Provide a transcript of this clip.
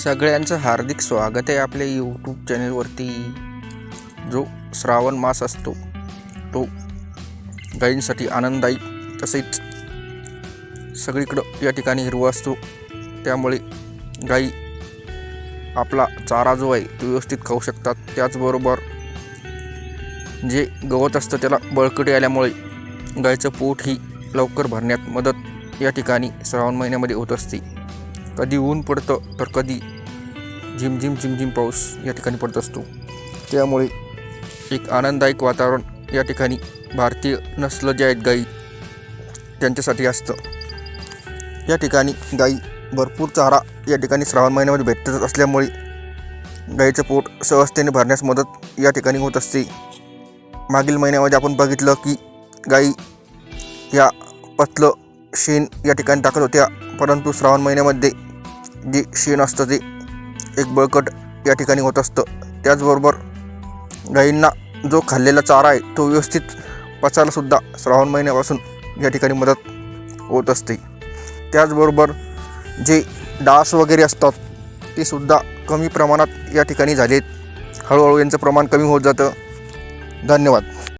सगळ्यांचं हार्दिक स्वागत आहे आपल्या यूट्यूब चॅनेलवरती जो श्रावण मास असतो तो गायींसाठी आनंददायी तसेच सगळीकडं या ठिकाणी हिरवा असतो. त्यामुळे गाई आपला चारा जो आहे तो व्यवस्थित खाऊ शकतात. त्याचबरोबर जे गवत असतं त्याला बळकटी आल्यामुळे गायीचं पोट ही लवकर भरण्यात मदत या ठिकाणी श्रावण महिन्यामध्ये होत असते. कधी ऊन पडतं तर कधी झिमझिम झिमझिम पाऊस या ठिकाणी पडत असतो. त्यामुळे एक आनंददायक वातावरण या ठिकाणी भारतीय नस्ल जे आहेत गाई त्यांच्यासाठी असतं. या ठिकाणी गाई भरपूर चारा या ठिकाणी श्रावण महिन्यामध्ये भेटत असल्यामुळे गाईचं पोट सहजतेने भरण्यास मदत या ठिकाणी होत असते. मागील महिन्यामध्ये आपण बघितलं की गाई या पतलं शेण या ठिकाणी टाकत होत्या. परंतु श्रावण महिन्यामध्ये जे शेण असतं ते एक बळकट या ठिकाणी होत असतं त्याचबरोबर गाईंना जो खाल्लेला चारा आहे तो व्यवस्थित पचायलासुद्धा श्रावण महिन्यापासून या ठिकाणी मदत होत असते. त्याचबरोबर जे डास वगैरे असतात ते सुद्धा कमी प्रमाणात या ठिकाणी झालेत. हळूहळू यांचं प्रमाण कमी होत जातं. धन्यवाद.